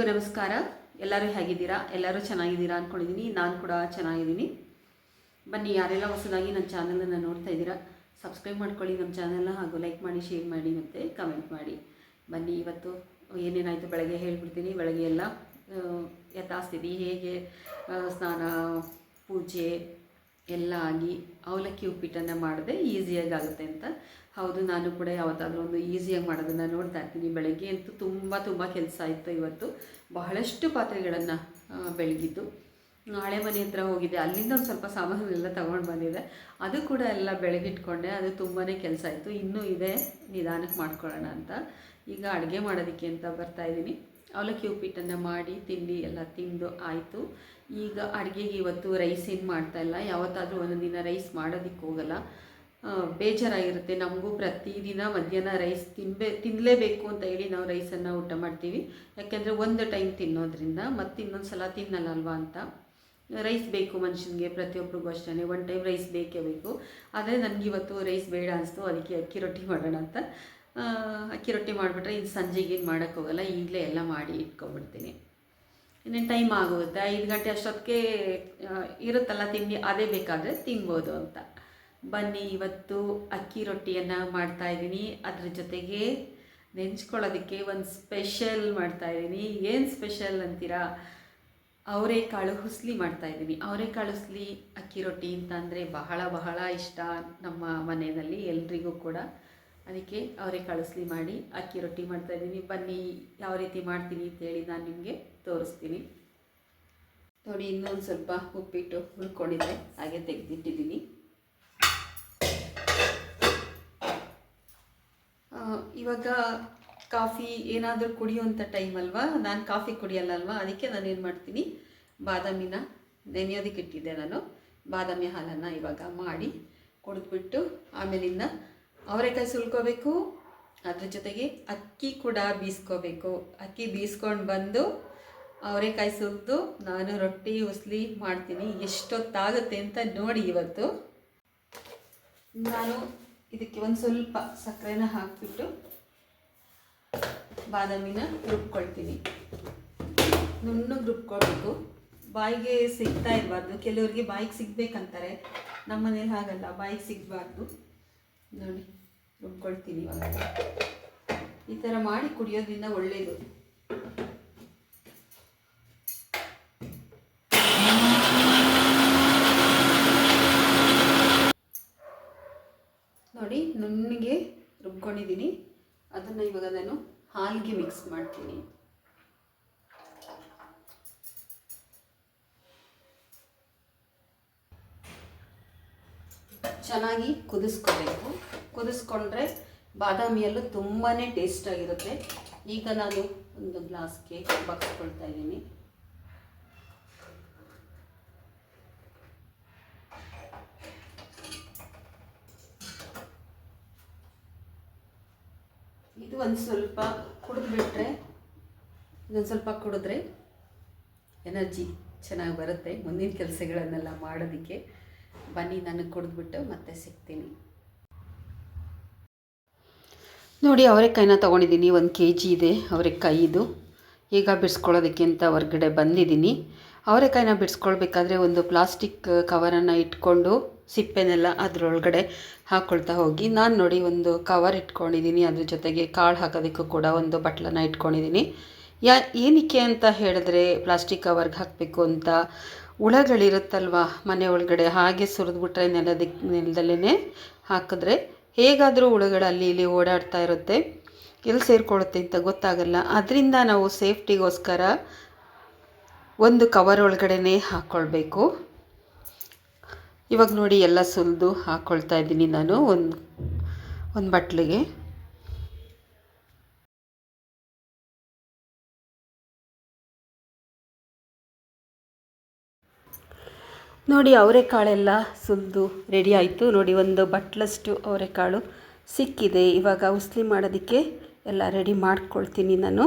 ಎಲ್ರಿಗೂ ನಮಸ್ಕಾರ. ಎಲ್ಲರೂ ಹೇಗಿದ್ದೀರಾ? ಎಲ್ಲರೂ ಚೆನ್ನಾಗಿದ್ದೀರಾ ಅಂದ್ಕೊಂಡಿದ್ದೀನಿ ನಾನು ಕೂಡ ಚೆನ್ನಾಗಿದ್ದೀನಿ. ಬನ್ನಿ, ಯಾರೆಲ್ಲ ಹೊಸದಾಗಿ ನನ್ನ ಚಾನಲನ್ನು ನೋಡ್ತಾ ಇದ್ದೀರಾ ಸಬ್ಸ್ಕ್ರೈಬ್ ಮಾಡ್ಕೊಳ್ಳಿ ನಮ್ಮ ಚಾನಲ್ನ ಹಾಗೂ ಲೈಕ್ ಮಾಡಿ ಶೇರ್ ಮಾಡಿ ಮತ್ತು ಕಮೆಂಟ್ ಮಾಡಿ. ಬನ್ನಿ, ಇವತ್ತು ಏನೇನಾಯಿತು ಬೆಳಗ್ಗೆ ಹೇಳ್ಬಿಡ್ತೀನಿ. ಬೆಳಗ್ಗೆ ಎಲ್ಲ ಯಥಾಸ್ಥಿತಿ ಹೇಗೆ ಸ್ನಾನ, ಪೂಜೆ ಎಲ್ಲ ಆಗಿ ಅವಲಕ್ಕಿ ಉಪ್ಪಿಟ್ಟನ್ನು ಮಾಡಿದೆ ಈಸಿಯಾಗಿ ಆಗುತ್ತೆ ಅಂತ ಹೌದು, ನಾನು ಕೂಡ ಯಾವತ್ತಾದರೂ ಒಂದು ಈಸಿಯಾಗಿ ಮಾಡೋದನ್ನು ನೋಡ್ತಾ ಇರ್ತೀನಿ. ಬೆಳಗ್ಗೆ ಅಂತೂ ತುಂಬ ತುಂಬ ಕೆಲಸ ಇತ್ತು ಇವತ್ತು. ಬಹಳಷ್ಟು ಪಾತ್ರೆಗಳನ್ನು ಬೆಳಗಿದ್ದು ಹಳೆ ಮನೆ ಹತ್ರ ಹೋಗಿದ್ದೆ ಅಲ್ಲಿಂದ ಒಂದು ಸ್ವಲ್ಪ ಸಾಮಾನುಗಳೆಲ್ಲ ತಗೊಂಡು ಬಂದಿದೆ. ಅದು ಕೂಡ ಎಲ್ಲ ಬೆಳಗಿಟ್ಕೊಂಡೆ ಅದು ತುಂಬಾ ಕೆಲಸ ಆಯಿತು. ಇನ್ನೂ ಇದೆ. ನಿಧಾನಕ್ಕೆ ಮಾಡ್ಕೊಳ್ಳೋಣ ಅಂತ. ಈಗ ಅಡುಗೆ ಮಾಡೋದಕ್ಕೆ ಅಂತ ಬರ್ತಾ ಇದ್ದೀನಿ. ಅವಲಕ್ಕಿ ಉಪ್ಪಿಟ್ಟನ್ನು ಮಾಡಿ, ತಿಂಡಿ ಎಲ್ಲ ತಿಂದು ಆಯಿತು. ಈಗ ಅಡುಗೆಗೆ ಇವತ್ತು ರೈಸ್ ಏನು ಮಾಡ್ತಾ ಇಲ್ಲ. ಯಾವತ್ತಾದರೂ ಒಂದು ದಿನ ರೈಸ್ ಮಾಡೋದಕ್ಕೆ ಹೋಗಲ್ಲ. ಬೇಜಾರಾಗಿರುತ್ತೆ. ನಮಗೂ ಪ್ರತಿದಿನ ಮಧ್ಯಾಹ್ನ ರೈಸ್ ತಿನ್ಬೇ ತಿನ್ನಲೇಬೇಕು ಅಂತ ಹೇಳಿ ನಾವು ರೈಸನ್ನು ಊಟ ಮಾಡ್ತೀವಿ. ಯಾಕೆಂದರೆ ಒಂದು ಟೈಮ್ ತಿನ್ನೋದ್ರಿಂದ ಮತ್ತೆ ಇನ್ನೊಂದು ಸಲ ತಿನ್ನಲ್ಲ ಅಲ್ವಾ ಅಂತ. ರೈಸ್ ಬೇಕು ಮನುಷ್ಯನಿಗೆ ಪ್ರತಿಯೊಬ್ಬರಿಗೂ ಅಷ್ಟೇ ಒನ್ ಟೈಮ್ ರೈಸ್ ಬೇಕೇ ಬೇಕು. ಆದರೆ ನನಗಿವತ್ತು ರೈಸ್ ಬೇಡ ಅನಿಸ್ತು. ಅದಕ್ಕೆ ಅಕ್ಕಿ ರೊಟ್ಟಿ ಮಾಡೋಣ ಅಂತ. ಅಕ್ಕಿ ರೊಟ್ಟಿ ಮಾಡಿಬಿಟ್ರೆ ಇನ್ನು ಸಂಜೆಗೆ ಏನು ಮಾಡೋಕ್ಕೋಗಲ್ಲ ಈಗಲೇ ಎಲ್ಲ ಮಾಡಿ ಇಟ್ಕೊಬಿಡ್ತೀನಿ ಇನ್ನೇನು ಟೈಮ್ ಆಗುತ್ತೆ ಐದು ಗಂಟೆ ಅಷ್ಟೊತ್ತಿಗೆ ಇರುತ್ತಲ್ಲ ತಿಂಡಿ? ಅದೇ ಬೇಕಾದರೆ ತಿನ್ಬೋದು ಅಂತ. ಬನ್ನಿ, ಇವತ್ತು ಅಕ್ಕಿ ರೊಟ್ಟಿಯನ್ನು ಮಾಡ್ತಾ ಇದ್ದೀನಿ. ಅದ್ರ ಜೊತೆಗೆ ನೆಂಚ್ಕೊಳ್ಳೋದಕ್ಕೆ ಒಂದು ಸ್ಪೆಷಲ್ ಮಾಡ್ತಾ ಇದ್ದೀನಿ. ಏನು ಸ್ಪೆಷಲ್ ಅಂತೀರಾ? ಅವರೆಕಾಳು ಹುಸ್ಲಿ ಮಾಡ್ತಾ ಇದ್ದೀನಿ. ಅವರೆಕಾಳು ಹುಸ್ಲಿ ಅಕ್ಕಿ ರೊಟ್ಟಿ ಅಂತ ಅಂದರೆ ಬಹಳ ಬಹಳ ಇಷ್ಟ ನಮ್ಮ ಮನೆಯಲ್ಲಿ ಎಲ್ರಿಗೂ ಕೂಡ. ಅದಕ್ಕೆ ಅವರೆಕಾಳು ಹುಸ್ಲಿ ಮಾಡಿ ಅಕ್ಕಿ ರೊಟ್ಟಿ ಮಾಡ್ತಾ ಇದ್ದೀನಿ. ಬನ್ನಿ, ಯಾವ ರೀತಿ ಮಾಡ್ತೀನಿ ಅಂತೇಳಿ ನಾನು ನಿಮಗೆ ತೋರಿಸ್ತೀನಿ. ನೋಡಿ, ಇನ್ನೊಂದು ಸ್ವಲ್ಪ ಉಪ್ಪಿಟ್ಟು ಹುರ್ಕೊಂಡಿದ್ದೆ. ಹಾಗೆ ತೆಗೆದಿಟ್ಟಿದ್ದೀನಿ. ಇವಾಗ ಕಾಫಿ ಏನಾದರೂ ಕುಡಿಯುವಂಥ ಟೈಮ್ ಅಲ್ವಾ? ನಾನು ಕಾಫಿ ಕುಡಿಯಲ್ಲ ಅಲ್ವಾ ಅದಕ್ಕೆ ನಾನು ಏನು ಮಾಡ್ತೀನಿ? ಬಾದಾಮಿನ ನೆನೆಯೋದಕ್ಕೆ ಇಟ್ಟಿದ್ದೆ ನಾನು. ಬಾದಾಮಿ ಹಾಲನ್ನು ಇವಾಗ ಮಾಡಿ ಕುಡಿದ್ಬಿಟ್ಟು ಆಮೇಲಿಂದ ಅವರೆಕಾಯಿ ಸುಲ್ಕೋಬೇಕು, ಅದ್ರ ಜೊತೆಗೆ ಅಕ್ಕಿ ಕೂಡ ಬೀಸ್ಕೋಬೇಕು. ಅಕ್ಕಿ ಬೀಸ್ಕೊಂಡು ಬಂದು ಅವರೆಕಾಯಿ ಸುಲಿದು ನಾನು ರೊಟ್ಟಿ, ಉಸ್ಲಿ ಮಾಡ್ತೀನಿ. ಎಷ್ಟೊತ್ತಾಗುತ್ತೆ ಅಂತ ನೋಡಿ ಇವತ್ತು. ನಾನು ಇದಕ್ಕೆ ಒಂದು ಸ್ವಲ್ಪ ಸಕ್ಕರೆನ ಹಾಕಿಬಿಟ್ಟು ಬಾದಾಮಿನ ರುಬ್ಕೊಳ್ತೀನಿ ನುಣ್ಣಗೆ ರುಬ್ಕೊಳ್ಬೇಕು ಬಾಯಿಗೆ ಸಿಗ್ತಾ ಇರಬಾರ್ದು. ಕೆಲವರಿಗೆ ಬಾಯಿಗೆ ಸಿಗ್ಬೇಕಂತಾರೆ. ನಮ್ಮ ಮನೇಲಿ ಹಾಗಲ್ಲ. ಬಾಯಿಗೆ ಸಿಗಬಾರ್ದು. ನೋಡಿ ರುಬ್ಕೊಳ್ತೀನಿ ಈ ಥರ ಮಾಡಿ ಕುಡಿಯೋದ್ರಿಂದ ಒಳ್ಳೆಯದು ನೋಡಿ, ನುಣ್ಣಗೆ ರುಬ್ಕೊಂಡಿದ್ದೀನಿ. ಅದನ್ನು ಇವಾಗ ನಾನು ಹಾಲಿಗೆ ಮಿಕ್ಸ್ ಮಾಡ್ತೀನಿ. ಚೆನ್ನಾಗಿ ಕುದಿಸ್ಕೋಬೇಕು. ಕುದಿಸ್ಕೊಂಡ್ರೆ ಬಾದಾಮಿಯಲ್ಲೂ ತುಂಬಾ ಟೇಸ್ಟಾಗಿರುತ್ತೆ ಈಗ ನಾನು ಒಂದು ಗ್ಲಾಸ್ಗೆ ಬಗ್ಸ್ಕೊಳ್ತಾ ಇದ್ದೀನಿ. ಇದು ಒಂದು ಸ್ವಲ್ಪ ಕುಡಿದ್ಬಿಟ್ರೆ ಇದೊಂದು ಸ್ವಲ್ಪ ಕುಡಿದ್ರೆ ಎನರ್ಜಿ ಚೆನ್ನಾಗಿ ಬರುತ್ತೆ. ಮುಂದಿನ ಕೆಲಸಗಳನ್ನೆಲ್ಲ ಮಾಡೋದಕ್ಕೆ ಬನ್ನಿ, ನಾನು ಕುಡಿದ್ಬಿಟ್ಟು ಮತ್ತೆ ಸಿಗ್ತೀನಿ. ನೋಡಿ, ಅವರೆಕಾಯಿನ ತೊಗೊಂಡಿದ್ದೀನಿ. ಒಂದು ಕೆ ಜಿ ಇದೆ ಅವರೆಕಾಯಿ ಇದು ಈಗ ಬಿಡಿಸ್ಕೊಳ್ಳೋದಕ್ಕೆ ಅಂತ ಹೊರಗಡೆ ಬಂದಿದ್ದೀನಿ. ಅವರೆಕಾಯಿನ ಬಿಡಿಸ್ಕೊಳ್ಬೇಕಾದ್ರೆ ಒಂದು ಪ್ಲಾಸ್ಟಿಕ್ ಕವರನ್ನು ಇಟ್ಕೊಂಡು ಸಿಪ್ಪೆನೆಲ್ಲ ಅದರೊಳಗಡೆ ಹಾಕ್ಕೊಳ್ತಾ ಹೋಗಿ. ನಾನು ನೋಡಿ ಒಂದು ಕವರ್ ಇಟ್ಕೊಂಡಿದ್ದೀನಿ ಅದ್ರ ಜೊತೆಗೆ ಕಾಳು ಹಾಕೋದಕ್ಕೂ ಕೂಡ ಒಂದು ಬಟ್ಲನ್ನ ಇಟ್ಕೊಂಡಿದ್ದೀನಿ ಯಾ, ಏನಕ್ಕೆ ಅಂತ ಹೇಳಿದ್ರೆ ಪ್ಲಾಸ್ಟಿಕ್ ಕವರ್ಗೆ ಹಾಕಬೇಕು ಅಂತ ಹುಳಗಳಿರುತ್ತಲ್ವ ಮನೆ ಒಳಗಡೆ? ಹಾಗೆ ಸುರಿದ್ಬಿಟ್ರೆ ನೆಲದಕ್ಕೆ ನೆಲದಲ್ಲೇ ಹಾಕಿದ್ರೆ ಹೇಗಾದರೂ ಹುಳುಗಳು ಅಲ್ಲಿ ಇಲ್ಲಿ ಓಡಾಡ್ತಾ ಇರುತ್ತೆ. ಎಲ್ಲಿ ಸೇರಿಕೊಳ್ಳುತ್ತೆ ಅಂತ ಗೊತ್ತಾಗಲ್ಲ. ಅದರಿಂದ ನಾವು ಸೇಫ್ಟಿಗೋಸ್ಕರ ಒಂದು ಕವರ್ ಒಳಗಡೆನೇ ಹಾಕ್ಕೊಳ್ಬೇಕು ಇವಾಗ ನೋಡಿ ಎಲ್ಲ ಸುಲಿದು ಹಾಕ್ಕೊಳ್ತಾ ಇದ್ದೀನಿ ನಾನು ಒಂದು ಒಂದು ಬಟ್ಲಿಗೆ. ನೋಡಿ ಅವರೆಕಾಳೆಲ್ಲ ಸುಲಿದು ರೆಡಿ ಆಯಿತು. ನೋಡಿ ಒಂದು ಬಟ್ಲಷ್ಟು ಅವರೆಕಾಳು ಸಿಕ್ಕಿದೆ. ಇವಾಗ ಉಸ್ಲಿ ಮಾಡೋದಕ್ಕೆ ಎಲ್ಲ ರೆಡಿ ಮಾಡ್ಕೊಳ್ತೀನಿ ನಾನು.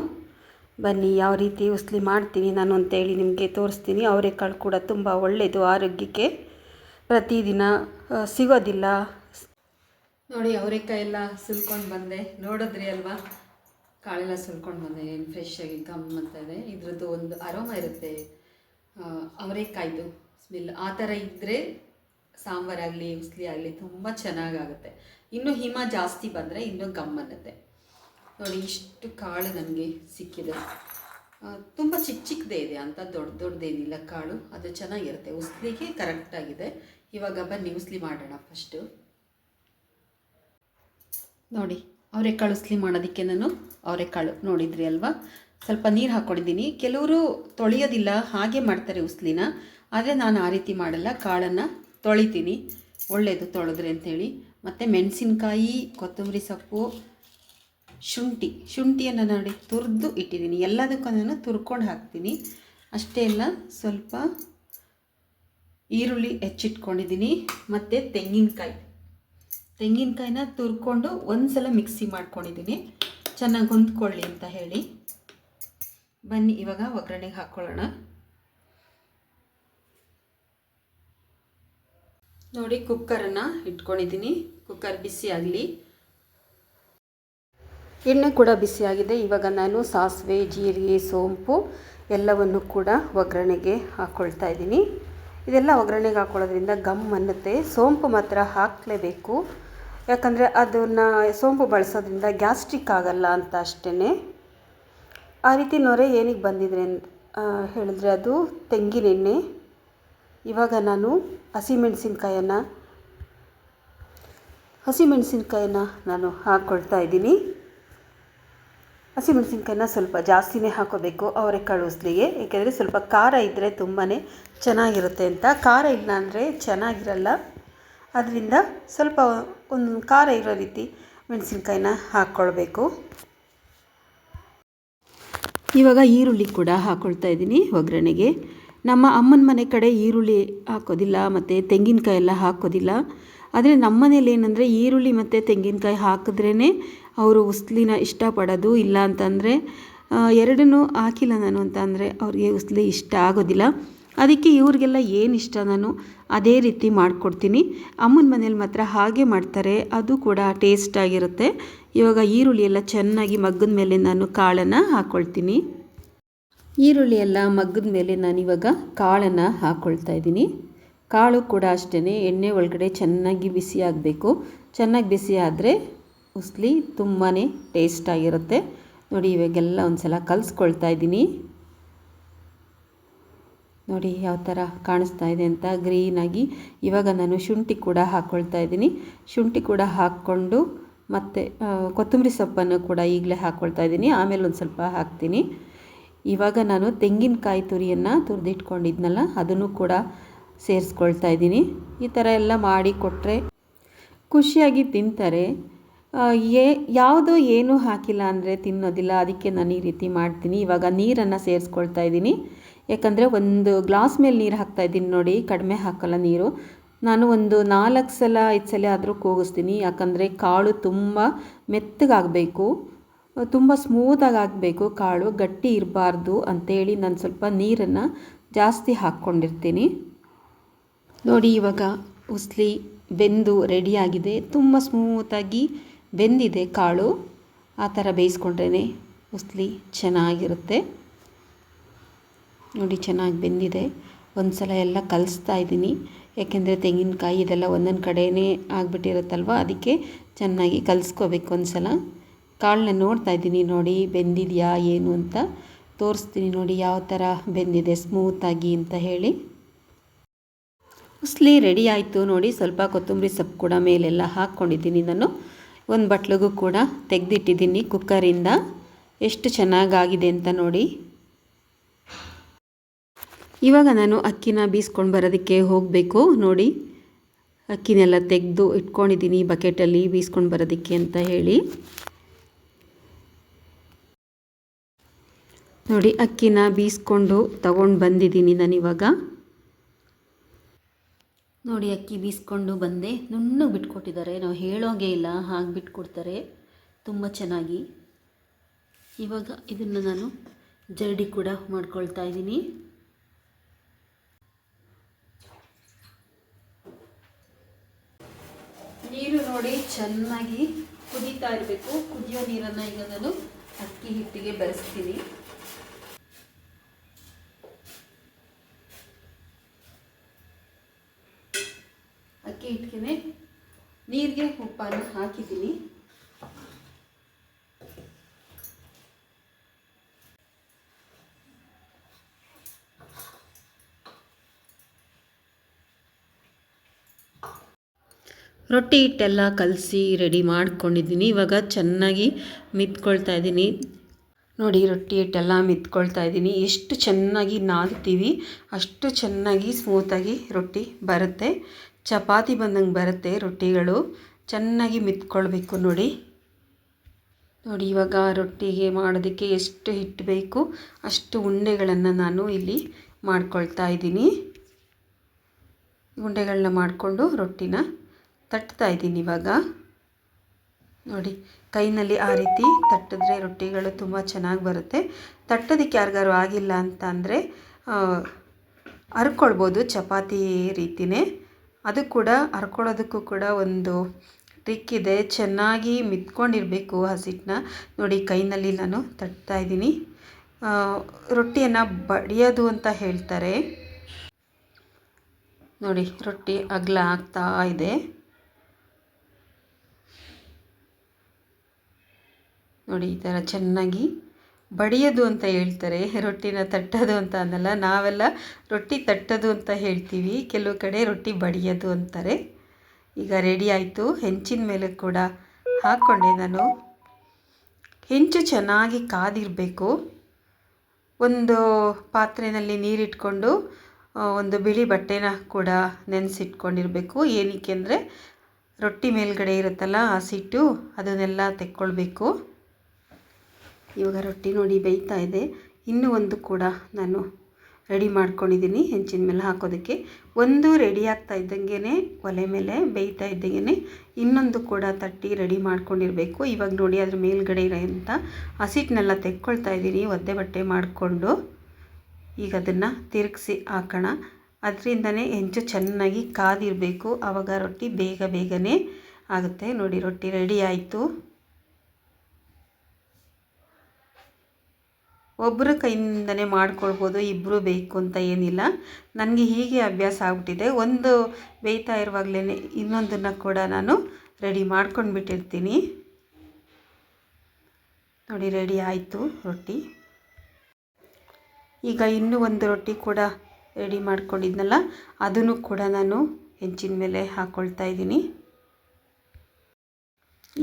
ಬನ್ನಿ, ಯಾವ ರೀತಿ ಉಸ್ಲಿ ಮಾಡ್ತೀನಿ ನಾನು ಅಂತೇಳಿ ನಿಮಗೆ ತೋರಿಸ್ತೀನಿ. ಅವರೆಕಾಳು ಕೂಡ ತುಂಬ ಒಳ್ಳೆಯದು ಆರೋಗ್ಯಕ್ಕೆ. ಪ್ರತಿದಿನ ಸಿಗೋದಿಲ್ಲ. ನೋಡಿ ಅವರೆಕಾಯಿ ಎಲ್ಲ ಸುಲ್ಕೊಂಡು ಬಂದೆ. ನೋಡಿದ್ರಿ ಅಲ್ವಾ? ಕಾಳೆಲ್ಲ ಸುಲ್ಕೊಂಡು ಬಂದೆ. ಏನು ಫ್ರೆಶ್ ಆಗಿ ಗಮ್ ಅಂತ ಇದೆ. ಇದ್ರದ್ದು ಒಂದು ಅರೋಮ ಇರುತ್ತೆ. ಅವರೆಕಾಯ್ದು ಸ್ಮೆಲ್ ಆ ಥರ ಇದ್ದರೆ ಸಾಂಬಾರಾಗಲಿ ಉಸ್ಲಿ ಆಗಲಿ ತುಂಬ ಚೆನ್ನಾಗಾಗುತ್ತೆ. ಇನ್ನು ಹಿಮ ಜಾಸ್ತಿ ಬಂದರೆ ಇನ್ನೂ ಗಮ್ಮನ್ನುತ್ತೆ ನೋಡಿ, ಇಷ್ಟು ಕಾಳು ನನಗೆ ಸಿಕ್ಕಿದೆ. ತುಂಬ ಚಿಕ್ಕ ಚಿಕ್ಕದೇ ಇದೆ ಅಂತ ದೊಡ್ಡ ದೊಡ್ಡದೇನಿಲ್ಲ ಕಾಳು, ಅದು ಚೆನ್ನಾಗಿರುತ್ತೆ. ಉಸ್ಲಿಗೆ ಕರೆಕ್ಟಾಗಿದೆ ಇವಾಗ ಬನ್ನಿ, ಉಸ್ಲಿ ಮಾಡೋಣ ಫಸ್ಟು ನೋಡಿ, ಅವರೆಕಾಳು ಉಸ್ಲಿ ಮಾಡೋದಕ್ಕೆ ನಾನು ಅವರೆಕಾಳು ನೋಡಿದ್ರಿ ಅಲ್ವಾ? ಸ್ವಲ್ಪ ನೀರು ಹಾಕ್ಕೊಂಡಿದ್ದೀನಿ ಕೆಲವರು ತೊಳೆಯೋದಿಲ್ಲ, ಹಾಗೆ ಮಾಡ್ತಾರೆ ಉಸ್ಲಿನ. ಆದರೆ ನಾನು ಆ ರೀತಿ ಮಾಡಲ್ಲ, ಕಾಳನ್ನು ತೊಳಿತೀನಿ. ಒಳ್ಳೆಯದು ತೊಳೆದ್ರೆ ಅಂಥೇಳಿ ಮತ್ತು ಮೆಣಸಿನ್ಕಾಯಿ, ಕೊತ್ತಂಬರಿ ಸೊಪ್ಪು ಶುಂಠಿ, ಶುಂಠಿಯನ್ನು ನೋಡಿ ತುರಿದು ಇಟ್ಟಿದ್ದೀನಿ. ಎಲ್ಲದಕ್ಕೂ ನಾನು ತುರ್ಕೊಂಡು ಹಾಕ್ತೀನಿ. ಅಷ್ಟೇ ಅಲ್ಲ, ಸ್ವಲ್ಪ ಈರುಳ್ಳಿ ಹೆಚ್ಚಿಟ್ಕೊಂಡಿದ್ದೀನಿ. ಮತ್ತು ತೆಂಗಿನಕಾಯಿ. ತೆಂಗಿನಕಾಯಿನ ತುರ್ಕೊಂಡು ಒಂದು ಸಲ ಮಿಕ್ಸಿ ಮಾಡ್ಕೊಂಡಿದ್ದೀನಿ. ಚೆನ್ನಾಗಿ ಹೊಂದ್ಕೊಳ್ಳಿ ಅಂತ ಹೇಳಿ. ಬನ್ನಿ, ಇವಾಗ ಒಗ್ಗರಣೆಗೆ ಹಾಕ್ಕೊಳ್ಳೋಣ. ನೋಡಿ, ಕುಕ್ಕರನ್ನು ಇಟ್ಕೊಂಡಿದ್ದೀನಿ. ಕುಕ್ಕರ್ ಬಿಸಿ ಆಗಲಿ. ಎಣ್ಣೆ ಕೂಡ ಬಿಸಿಯಾಗಿದೆ. ಇವಾಗ ನಾನು ಸಾಸಿವೆ, ಜೀರಿಗೆ, ಸೋಂಪು ಎಲ್ಲವನ್ನು ಕೂಡ ಒಗ್ಗರಣೆಗೆ ಹಾಕ್ಕೊಳ್ತಾ ಇದ್ದೀನಿ. ಇದೆಲ್ಲ ಒಗ್ಗರಣೆಗೆ ಹಾಕ್ಕೊಳ್ಳೋದ್ರಿಂದ ಗಮ್ ಅನ್ನತ್ತೆ. ಸೋಂಪು ಮಾತ್ರ ಹಾಕಲೇಬೇಕು. ಯಾಕಂದರೆ ಅದನ್ನು ಸೋಂಪು ಬಳಸೋದ್ರಿಂದ ಗ್ಯಾಸ್ಟ್ರಿಕ್ ಆಗಲ್ಲ ಅಂತ ಅಷ್ಟೇ ಆ ರೀತಿ ನೊರೆ ಏನಿಗೆ ಬಂದಿದ್ರೆ ಹೇಳಿದ್ರೆ ಅದು ತೆಂಗಿನೆಣ್ಣೆ. ಇವಾಗ ನಾನು ಹಸಿಮೆಣಸಿನ್ಕಾಯನ್ನು ಹಸಿಮೆಣಸಿನ್ಕಾಯನ್ನು ನಾನು ಹಾಕ್ಕೊಳ್ತಾ ಇದ್ದೀನಿ. ಹಸಿಮೆಣಸಿನ್ಕಾಯಿನ ಸ್ವಲ್ಪ ಜಾಸ್ತಿನೇ ಹಾಕೋಬೇಕು ಅವರೆಕಾಳು ಉಸ್ಲಿಗೆ ಏಕೆಂದರೆ ಸ್ವಲ್ಪ ಖಾರ ಇದ್ದರೆ ತುಂಬಾ ಚೆನ್ನಾಗಿರುತ್ತೆ ಅಂತ. ಖಾರ ಇಲ್ಲ ಅಂದರೆ ಚೆನ್ನಾಗಿರಲ್ಲ. ಅದರಿಂದ ಸ್ವಲ್ಪ ಒಂದು ಖಾರ ಇರೋ ರೀತಿ ಮೆಣಸಿನ್ಕಾಯಿನ ಹಾಕ್ಕೊಳ್ಬೇಕು ಇವಾಗ ಈರುಳ್ಳಿ ಕೂಡ ಹಾಕ್ಕೊಳ್ತಾ ಇದ್ದೀನಿ ಒಗ್ಗರಣೆಗೆ. ನಮ್ಮ ಅಮ್ಮನ ಮನೆ ಕಡೆ ಈರುಳ್ಳಿ ಹಾಕೋದಿಲ್ಲ, ಮತ್ತು ತೆಂಗಿನಕಾಯಿ ಎಲ್ಲ ಹಾಕೋದಿಲ್ಲ. ಆದರೆ ನಮ್ಮ ಮನೇಲಿ ಏನಂದರೆ ಈರುಳ್ಳಿ ಮತ್ತು ತೆಂಗಿನಕಾಯಿ ಹಾಕಿದ್ರೇ ಅವರು ಉಸ್ಲಿನ ಇಷ್ಟಪಡೋದು ಇಲ್ಲ ಅಂತಂದರೆ ಎರಡನ್ನೂ ಹಾಕಿಲ್ಲ ನಾನು ಅಂತ ಅಂದರೆ ಅವ್ರಿಗೆ ಉಸ್ಲಿ ಇಷ್ಟ ಆಗೋದಿಲ್ಲ. ಅದಕ್ಕೆ ಇವ್ರಿಗೆಲ್ಲ ಏನು ಇಷ್ಟ ನಾನು ಅದೇ ರೀತಿ ಮಾಡಿಕೊಡ್ತೀನಿ. ಅಮ್ಮನ ಮನೇಲಿ ಮಾತ್ರ ಹಾಗೆ ಮಾಡ್ತಾರೆ, ಅದು ಕೂಡ ಟೇಸ್ಟಾಗಿರುತ್ತೆ ಇವಾಗ ಈರುಳ್ಳಿ ಎಲ್ಲ ಚೆನ್ನಾಗಿ ಮಗ್ಗದ ಮೇಲೆ ನಾನು ಕಾಳನ್ನು ಹಾಕ್ಕೊಳ್ತೀನಿ ಈರುಳ್ಳಿ ಎಲ್ಲ ಮಗ್ಗದ ಮೇಲೆ ನಾನಿವಾಗ ಕಾಳನ್ನು ಹಾಕ್ಕೊಳ್ತಾ ಇದ್ದೀನಿ. ಕಾಳು ಕೂಡ ಅಷ್ಟೇ ಎಣ್ಣೆ ಒಳಗಡೆ ಚೆನ್ನಾಗಿ ಬಿಸಿ ಆಗಬೇಕು. ಚೆನ್ನಾಗಿ ಬಿಸಿ ಆದರೆ ಉಸ್ಲಿ ತುಂಬಾ ಟೇಸ್ಟಾಗಿರುತ್ತೆ ನೋಡಿ, ಇವಾಗೆಲ್ಲ ಒಂದು ಸಲ ಕಲಿಸ್ಕೊಳ್ತಾ ಇದ್ದೀನಿ. ನೋಡಿ, ಯಾವ ಥರ ಕಾಣಿಸ್ತಾ ಇದೆ ಅಂತ ಗ್ರೀನಾಗಿ ಇವಾಗ ನಾನು ಶುಂಠಿ ಕೂಡ ಹಾಕ್ಕೊಳ್ತಾ ಇದ್ದೀನಿ. ಶುಂಠಿ ಕೂಡ ಹಾಕ್ಕೊಂಡು ಮತ್ತು ಕೊತ್ತಂಬರಿ ಸೊಪ್ಪನ್ನು ಕೂಡ ಈಗಲೇ ಹಾಕ್ಕೊಳ್ತಾ ಇದ್ದೀನಿ. ಆಮೇಲೆ ಒಂದು ಸ್ವಲ್ಪ ಹಾಕ್ತೀನಿ. ಇವಾಗ ನಾನು ತೆಂಗಿನಕಾಯಿ ತುರಿಯನ್ನು ತುರಿದಿಟ್ಕೊಂಡಿದ್ನಲ್ಲ, ಅದನ್ನು ಕೂಡ ಸೇರಿಸ್ಕೊಳ್ತಾ ಇದ್ದೀನಿ. ಈ ಥರ ಎಲ್ಲ ಮಾಡಿ ಕೊಟ್ಟರೆ ಖುಷಿಯಾಗಿ ತಿಂತಾರೆ. ಏ, ಯಾವುದೋ ಏನೂ ಹಾಕಿಲ್ಲ ಅಂದರೆ ತಿನ್ನೋದಿಲ್ಲ. ಅದಕ್ಕೆ ನಾನು ಈ ರೀತಿ ಮಾಡ್ತೀನಿ. ಇವಾಗ ನೀರನ್ನು ಸೇರಿಸ್ಕೊಳ್ತಾ ಇದ್ದೀನಿ. ಯಾಕಂದರೆ ಒಂದು ಗ್ಲಾಸ್ ಮೇಲೆ ನೀರು ಹಾಕ್ತಾ ಇದ್ದೀನಿ ನೋಡಿ, ಕಡಿಮೆ ಹಾಕಲ್ಲ ನೀರು. ನಾನು ಒಂದು ನಾಲ್ಕು ಸಲ, ಐದು ಸಲ ಆದರೂ ಕೂಗಿಸ್ತೀನಿ. ಯಾಕಂದರೆ ಕಾಳು ತುಂಬ ಮೆತ್ತಗಾಗಬೇಕು. ತುಂಬ ಸ್ಮೂತಾಗಿ ಆಗಬೇಕು ಕಾಳು, ಗಟ್ಟಿ ಇರಬಾರ್ದು ಅಂಥೇಳಿ ನಾನು ಸ್ವಲ್ಪ ನೀರನ್ನು ಜಾಸ್ತಿ ಹಾಕ್ಕೊಂಡಿರ್ತೀನಿ. ನೋಡಿ, ಇವಾಗ ಉಸ್ಲಿ ಬೆಂದು ರೆಡಿಯಾಗಿದೆ. ತುಂಬ ಸ್ಮೂತಾಗಿ ಬೆಂದಿದೆ ಕಾಳು. ಆ ಥರ ಬೇಯಿಸ್ಕೊಂಡ್ರೇ ಉಸ್ಲಿ ಚೆನ್ನಾಗಿರುತ್ತೆ. ನೋಡಿ, ಚೆನ್ನಾಗಿ ಬೆಂದಿದೆ. ಒಂದು ಸಲ ಎಲ್ಲ ಕಲಿಸ್ತಾ ಇದ್ದೀನಿ. ಯಾಕೆಂದರೆ ತೆಂಗಿನಕಾಯಿ ಇದೆಲ್ಲ ಒಂದೊಂದು ಕಡೆಯೇ ಆಗಿಬಿಟ್ಟಿರುತ್ತಲ್ವ? ಅದಕ್ಕೆ ಚೆನ್ನಾಗಿ ಕಲಿಸ್ಕೋಬೇಕು ಒಂದು ಸಲ ಕಾಳನ್ನ ನೋಡ್ತಾ ಇದ್ದೀನಿ ನೋಡಿ, ಬೆಂದಿದೆಯಾ, ಏನು ಅಂತ. ತೋರಿಸ್ತೀನಿ ನೋಡಿ, ಯಾವ ಥರ ಬೆಂದಿದೆ ಸ್ಮೂತಾಗಿ ಅಂತ ಹೇಳಿ. ಉಸ್ಲಿ ರೆಡಿ ಆಯಿತು ನೋಡಿ, ಸ್ವಲ್ಪ ಕೊತ್ತಂಬರಿ ಸೊಪ್ಪು ಕೂಡ ಮೇಲೆಲ್ಲ ಹಾಕ್ಕೊಂಡಿದ್ದೀನಿ ನಾನು. ಒಂದು ಬಟ್ಲಿಗೂ ಕೂಡ ತೆಗೆದಿಟ್ಟಿದ್ದೀನಿ ಕುಕ್ಕರಿಂದ. ಎಷ್ಟು ಚೆನ್ನಾಗಾಗಿದೆ ಅಂತ ನೋಡಿ. ಇವಾಗ ನಾನು ಅಕ್ಕಿನ ಬೀಸ್ಕೊಂಡು ಬರೋದಕ್ಕೆ ಹೋಗಬೇಕು ನೋಡಿ. ಅಕ್ಕಿನೆಲ್ಲ ತೆಗೆದು ಇಟ್ಕೊಂಡಿದ್ದೀನಿ ಬಕೆಟಲ್ಲಿ ಬೀಸ್ಕೊಂಡು ಬರೋದಕ್ಕೆ ಅಂತ ಹೇಳಿ. ನೋಡಿ, ಅಕ್ಕಿನ ಬೀಸ್ಕೊಂಡು ತಗೊಂಡು ಬಂದಿದ್ದೀನಿ ನಾನಿವಾಗ. ನೋಡಿ, ಅಕ್ಕಿ ಬೀಸ್ಕೊಂಡು ಬಂದೆ. ನುಣ್ಣಗೆ ಬಿಟ್ಕೊಟ್ಟಿದ್ದಾರೆ. ನಾವು ಹೇಳೋಂಗೆ ಇಲ್ಲ, ಹಾಗೆ ಬಿಟ್ಕೊಡ್ತಾರೆ. ತುಂಬ ಚೆನ್ನಾಗಿ. ಇವಾಗ ಇದನ್ನು ನಾನು ಜರಡಿ ಕೂಡ ಮಾಡ್ಕೊಳ್ತಾ ಇದ್ದೀನಿ. ನೀರು ನೋಡಿ ಚೆನ್ನಾಗಿ ಕುದೀತಾ ಇರಬೇಕು. ಕುದಿಯೋ ನೀರನ್ನು ಈಗ ನಾನು ಅಕ್ಕಿ ಹಿಟ್ಟಿಗೆ ಬೆರೆಸ್ತೀನಿ ಅಕ್ಕಿ ಹಿಟ್ಟಿಗೆ ನೀರಿಗೆ ಉಪ್ಪನ್ನು ಹಾಕಿದ್ದೀನಿ. ರೊಟ್ಟಿ ಹಿಟ್ಟೆಲ್ಲ ಕಲಸಿ ರೆಡಿ ಮಾಡ್ಕೊಂಡಿದ್ದೀನಿ. ಇವಾಗ ಚೆನ್ನಾಗಿ ಮಿತ್ಕೊಳ್ತಾ ಇದ್ದೀನಿ. ನೋಡಿ, ರೊಟ್ಟಿ ಹಿಟ್ಟೆಲ್ಲ ಮಿತ್ಕೊಳ್ತಾ ಇದ್ದೀನಿ. ಎಷ್ಟು ಚೆನ್ನಾಗಿ ನಾದ್ತೀವಿ, ಅಷ್ಟು ಚೆನ್ನಾಗಿ ಸ್ಮೂತಾಗಿ ರೊಟ್ಟಿ ಬರುತ್ತೆ. ಚಪಾತಿ ಬಂದಂಗೆ ಬರುತ್ತೆ ರೊಟ್ಟಿಗಳು. ಚೆನ್ನಾಗಿ ಮಿತ್ಕೊಳ್ಬೇಕು ನೋಡಿ. ನೋಡಿ ಇವಾಗ ರೊಟ್ಟಿಗೆ ಮಾಡೋದಕ್ಕೆ ಎಷ್ಟು ಹಿಟ್ಟು ಬೇಕು ಅಷ್ಟು ಉಂಡೆಗಳನ್ನು ನಾನು ಇಲ್ಲಿ ಮಾಡ್ಕೊಳ್ತಾ ಇದ್ದೀನಿ. ಉಂಡೆಗಳನ್ನ ಮಾಡಿಕೊಂಡು ರೊಟ್ಟಿನ ತಟ್ತಾ ಇದ್ದೀನಿ ಇವಾಗ. ನೋಡಿ, ಕೈನಲ್ಲಿ ಆ ರೀತಿ ತಟ್ಟಿದ್ರೆ ರೊಟ್ಟಿಗಳು ತುಂಬ ಚೆನ್ನಾಗಿ ಬರುತ್ತೆ. ತಟ್ಟೋದಕ್ಕೆ ಯಾರಿಗಾರು ಆಗಿಲ್ಲ ಅಂತ ಅಂದರೆ ಹರ್ಕೊಳ್ಬೋದು ಚಪಾತಿ ರೀತಿಯೇ ಅದು ಕೂಡ ಹರ್ಕೊಳ್ಳೋದಕ್ಕೂ ಕೂಡ ಒಂದು ಟ್ರಿಕ್ ಇದೆ. ಚೆನ್ನಾಗಿ ಮಿತ್ಕೊಂಡಿರಬೇಕು ಹಸಿಟ್ಟನ್ನ ನೋಡಿ, ಕೈನಲ್ಲಿ ನಾನು ತಟ್ತಾ ಇದ್ದೀನಿ. ರೊಟ್ಟಿಯನ್ನು ಬಡಿಯೋದು ಅಂತ ಹೇಳ್ತಾರೆ. ನೋಡಿ, ರೊಟ್ಟಿ ಅಗಲ ಆಗ್ತಾ ಇದೆ. ನೋಡಿ, ಈ ಥರ ಚೆನ್ನಾಗಿ ಬಡಿಯೋದು ಅಂತ ಹೇಳ್ತಾರೆ, ರೊಟ್ಟಿನ ತಟ್ಟೋದು ಅಂತ ಅನ್ನಲ್ಲ, ನಾವೆಲ್ಲ ರೊಟ್ಟಿ ತಟ್ಟೋದು ಅಂತ ಹೇಳ್ತೀವಿ, ಕೆಲವು ಕಡೆ ರೊಟ್ಟಿ ಬಡಿಯೋದು ಅಂತಾರೆ. ಈಗ ರೆಡಿ ಆಯಿತು, ಹೆಂಚಿನ ಮೇಲೆ ಕೂಡ ಹಾಕ್ಕೊಂಡೆ ನಾನು. ಹೆಂಚು ಚೆನ್ನಾಗಿ ಕಾದಿರಬೇಕು. ಒಂದು ಪಾತ್ರೆಯಲ್ಲಿ ನೀರಿಟ್ಕೊಂಡು ಒಂದು ಬಿಳಿ ಬಟ್ಟೆನ ಕೂಡ ನೆನೆಸಿಟ್ಕೊಂಡಿರಬೇಕು. ಏನಕ್ಕೆ ಅಂದರೆ ರೊಟ್ಟಿ ಮೇಲ್ಗಡೆ ಇರುತ್ತಲ್ಲ ಆ ಸಿಟ್ಟು, ಅದನ್ನೆಲ್ಲ ತೆಕ್ಕೊಳ್ಬೇಕು. ಇವಾಗ ರೊಟ್ಟಿ ನೋಡಿ ಬೇಯ್ತಾ ಇದೆ. ಇನ್ನೂ ಒಂದು ಕೂಡ ನಾನು ರೆಡಿ ಮಾಡ್ಕೊಂಡಿದ್ದೀನಿ ಹೆಂಚಿನ ಮೇಲೆ ಹಾಕೋದಕ್ಕೆ. ಒಂದು ರೆಡಿ ಆಗ್ತಾ ಇದ್ದಂಗೆ ಒಲೆ ಮೇಲೆ ಬೇಯ್ತಾ ಇದ್ದಂಗೆ ಇನ್ನೊಂದು ಕೂಡ ತಟ್ಟಿ ರೆಡಿ ಮಾಡ್ಕೊಂಡಿರಬೇಕು. ಇವಾಗ ನೋಡಿ ಅದ್ರ ಮೇಲ್ಗಡೆ ಅಂತ ಹಸಿಟ್ಟನ್ನೆಲ್ಲ ತೆಕ್ಕೊಳ್ತಾ ಇದ್ದೀನಿ, ಒದ್ದೆ ಬಟ್ಟೆ ಮಾಡಿಕೊಂಡು. ಈಗ ಅದನ್ನು ತಿರುಗಿಸಿ ಹಾಕೋಣ. ಅದರಿಂದನೇ ಹೆಂಚು ಚೆನ್ನಾಗಿ ಕಾದಿರಬೇಕು. ಆವಾಗ ರೊಟ್ಟಿ ಬೇಗ ಬೇಗನೆ ಆಗುತ್ತೆ. ನೋಡಿ ರೊಟ್ಟಿ ರೆಡಿ ಆಯಿತು. ಒಬ್ಬರ ಕೈಯಿಂದನೇ ಮಾಡ್ಕೊಳ್ಬೋದು ಇಬ್ಬರು ಬೇಕು ಅಂತ ಏನಿಲ್ಲ. ನನಗೆ ಹೀಗೆ ಅಭ್ಯಾಸ ಆಗ್ಬಿಟ್ಟಿದೆ. ಒಂದು ಬೇಯ್ತಾ ಇರುವಾಗಲೇ ಇನ್ನೊಂದನ್ನು ಕೂಡ ನಾನು ರೆಡಿ ಮಾಡ್ಕೊಂಡು ಬಿಟ್ಟಿರ್ತೀನಿ ನೋಡಿ, ರೆಡಿ ಆಯಿತು ರೊಟ್ಟಿ. ಈಗ ಇನ್ನೂ ಒಂದು ರೊಟ್ಟಿ ಕೂಡ ರೆಡಿ ಮಾಡ್ಕೊಂಡಿದ್ನಲ್ಲ, ಅದನ್ನು ಕೂಡ ನಾನು ಹೆಂಚಿನ ಮೇಲೆ ಹಾಕ್ಕೊಳ್ತಾ ಇದ್ದೀನಿ.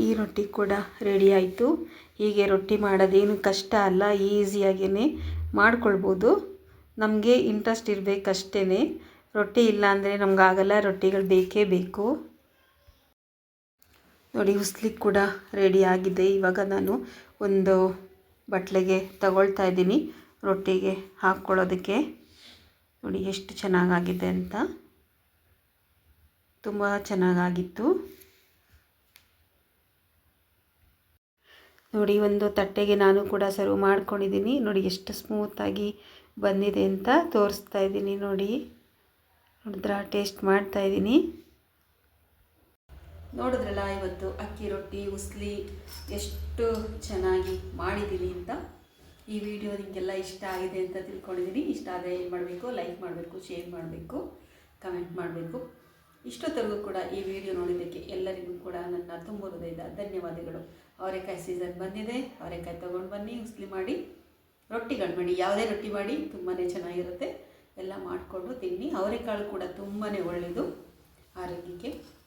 ಈ ರೊಟ್ಟಿ ಕೂಡ ರೆಡಿ ಆಯಿತು. ಹೀಗೆ ರೊಟ್ಟಿ ಮಾಡೋದೇನು ಕಷ್ಟ ಅಲ್ಲ ಈಸಿಯಾಗಿಯೇ ಮಾಡ್ಕೊಳ್ಬೋದು. ನಮಗೆ ಇಂಟ್ರೆಸ್ಟ್ ಇರಬೇಕಷ್ಟೇ ರೊಟ್ಟಿ ಇಲ್ಲ ಅಂದರೆ ನಮಗಾಗಲ್ಲ, ರೊಟ್ಟಿಗಳು ಬೇಕೇ ಬೇಕು. ನೋಡಿ ಉಸ್ಲಿಕ್ಕೆ ಕೂಡ ರೆಡಿ ಆಗಿದೆ. ಇವಾಗ ನಾನು ಒಂದು ಬಟ್ಲೆಗೆ ತಗೊಳ್ತಾ ಇದ್ದೀನಿ ರೊಟ್ಟಿಗೆ ಹಾಕ್ಕೊಳ್ಳೋದಕ್ಕೆ. ನೋಡಿ, ಎಷ್ಟು ಚೆನ್ನಾಗಾಗಿದೆ ಅಂತ. ತುಂಬ ಚೆನ್ನಾಗಾಗಿತ್ತು. ನೋಡಿ, ಒಂದು ತಟ್ಟೆಗೆ ನಾನು ಕೂಡ ಸರ್ವ್ ಮಾಡ್ಕೊಂಡಿದ್ದೀನಿ. ನೋಡಿ, ಎಷ್ಟು ಸ್ಮೂತಾಗಿ ಬಂದಿದೆ ಅಂತ ತೋರಿಸ್ತಾ ಇದ್ದೀನಿ ನೋಡಿ. ನೋಡಿದ್ರ? ಟೇಸ್ಟ್ ಮಾಡ್ತಾ ಇದ್ದೀನಿ. ನೋಡಿದ್ರಲ್ಲ, ಇವತ್ತು ಅಕ್ಕಿ ರೊಟ್ಟಿ, ಉಸ್ಲಿ, ಎಷ್ಟು ಚೆನ್ನಾಗಿ ಮಾಡಿದ್ದೀನಿ ಅಂತ. ಈ ವಿಡಿಯೋ ನಿಮಗೆಲ್ಲ ಇಷ್ಟ ಆಗಿದೆ ಅಂತ ತಿಳ್ಕೊಂಡಿದ್ದೀನಿ. ಇಷ್ಟ ಆದರೆ ಏನು ಮಾಡಬೇಕು? ಲೈಕ್ ಮಾಡಬೇಕು ಶೇರ್ ಮಾಡಬೇಕು ಕಮೆಂಟ್ ಮಾಡಬೇಕು. ಇಷ್ಟೊತ್ತರೆಗೂ ಕೂಡ ಈ ವಿಡಿಯೋ ನೋಡಿದ್ದಕ್ಕೆ ಎಲ್ಲರಿಗೂ ಕೂಡ ನನ್ನ ತುಂಬ ಹೃದಯದ ಧನ್ಯವಾದಗಳು. ಅವರೆಕಾಯಿ ಸೀಸನ್ ಬಂದಿದೆ, ಅವರೆಕಾಯಿ ತೊಗೊಂಡು ಬನ್ನಿ, ಉಸ್ಲಿ ಮಾಡಿ. ರೊಟ್ಟಿಗಳು ಮಾಡಿ ಯಾವುದೇ ರೊಟ್ಟಿ ಮಾಡಿ ತುಂಬಾ ಚೆನ್ನಾಗಿರುತ್ತೆ. ಎಲ್ಲ ಮಾಡಿಕೊಂಡು ತಿನ್ನಿ. ಅವರೆಕಾಳು ಕೂಡ ತುಂಬಾ ಒಳ್ಳೆಯದು. ಆರೋಗ್ಯಕ್ಕೆ